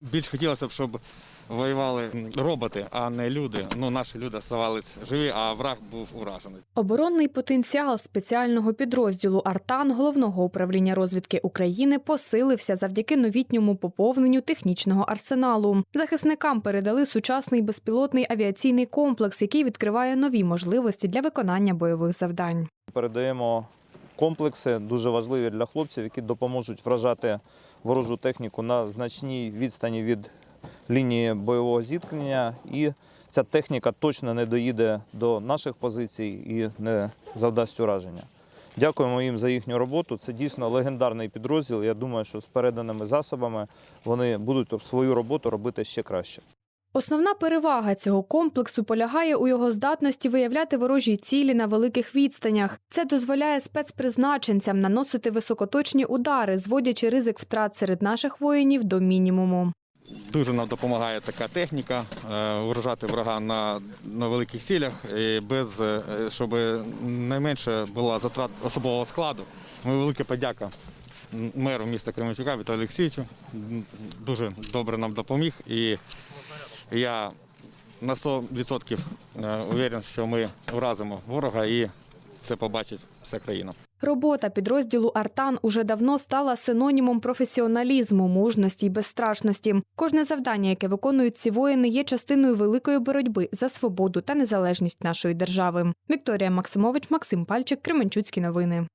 Більш хотілося б, щоб воювали роботи, а не люди. Ну, наші люди оставались живі, а враг був уражений. Оборонний потенціал спеціального підрозділу Артан головного управління розвідки України посилився завдяки новітньому поповненню технічного арсеналу. Захисникам передали сучасний безпілотний авіаційний комплекс, який відкриває нові можливості для виконання бойових завдань. Передаємо комплекси дуже важливі для хлопців, які допоможуть вражати ворожу техніку на значній відстані від лінії бойового зіткнення. І ця техніка точно не доїде до наших позицій і не завдасть ураження. Дякуємо їм за їхню роботу. Це дійсно легендарний підрозділ. Я думаю, що з переданими засобами вони будуть свою роботу робити ще краще. Основна перевага цього комплексу полягає у його здатності виявляти ворожі цілі на великих відстанях. Це дозволяє спецпризначенцям наносити високоточні удари, зводячи ризик втрат серед наших воїнів до мінімуму. Дуже нам допомагає така техніка е, вражати врага на, на великих цілях, і без, е, щоб найменше була затрат особового складу. Ми велика подяка меру міста Кременчука Віталію Олексійовичу. Дуже добре нам допоміг. І я на 100% уверен, що ми вразимо ворога і це побачить вся країна. Робота підрозділу Артан уже давно стала синонімом професіоналізму, мужності й безстрашності. Кожне завдання, яке виконують ці воїни, є частиною великої боротьби за свободу та незалежність нашої держави. Вікторія Максимович, Максим Пальчик, Кременчуцькі новини.